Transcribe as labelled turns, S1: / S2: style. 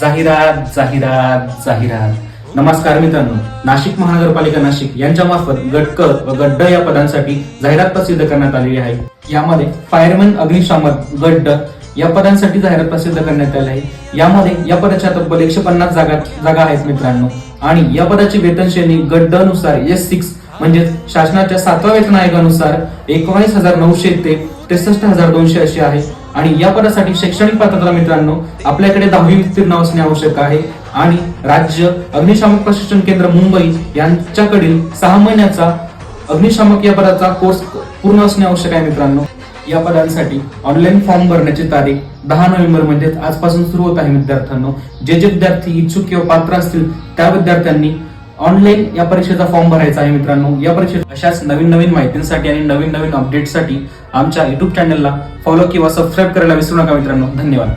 S1: जाहिरात जाहिरात जाहिरात. नमस्कार मित्रांनो नाशिक महानगरपालिका नाशिक यांच्या मार्फत गटक व गड्ड या पदांसाठी जाहिरात प्रसिद्ध करण्यात आलेली आहे. यामध्ये फायरमॅन अग्निशामक गड्ड या पदांसाठी जाहिरात प्रसिद्ध करण्यात आली आहे. यामध्ये या पदाच्या तब्बल एकशे पन्नास जागा जागा आहेत मित्रांनो. आणि या पदाची वेतन श्रेणी गड्डनुसार नुसार एस सिक्स म्हणजे शासनाच्या सातव्या वेतन आयोगानुसार एकोणीस हजार नऊशे ते त्रेसष्ट हजार दोनशे अशी आहे. आणि या पदासाठी शैक्षणिक पात्रता मित्रांनो आपल्याकडे दहावी उत्तीर्ण असणे आवश्यक आहे. आणि राज्य अग्निशामक प्रशिक्षण केंद्र मुंबई यांच्याकडील सहा महिन्याचा अग्निशामक या पदाचा कोर्स पूर्ण असणे आवश्यक आहे मित्रांनो. या पदांसाठी ऑनलाईन फॉर्म भरण्याची तारीख दहा नोव्हेंबर म्हणजे आजपासून सुरू होत आहे विद्यार्थ्यांनो. जे जे विद्यार्थी इच्छुक किंवा पात्र असतील त्या विद्यार्थ्यांनी ऑनलाईन या परीक्षेचा फॉर्म भरायचा आहे मित्रांनो. या परीक्षे अशाच नवीन नवीन माहितींसाठी आणि नवीन नवीन अपडेटसाठी आमच्या युट्यूब चॅनलला फॉलो किंवा सबस्क्राईब करायला विसरू नका मित्रांनो. धन्यवाद.